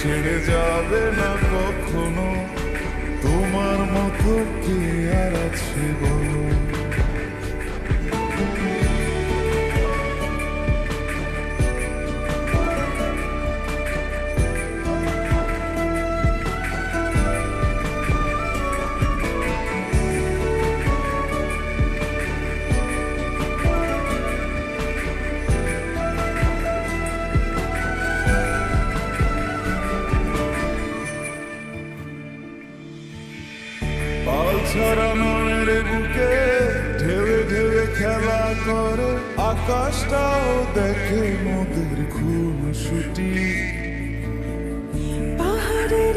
ছেড়ে যাবে না কখনো। তোমার মতো কে আর আছে বলো? পাল মনের বুকে ঢেউে ঢেউে খেলা করে। আকাশটাও দেখে মোদের খুন ছুটি পাহাড়ের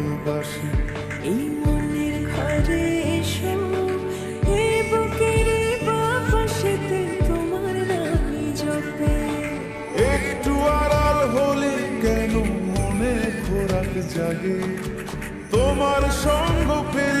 ভালোবাসে। এই মনের ঘরে তোমার একটু মনে জাগে? তোমার সঙ্গ পেলে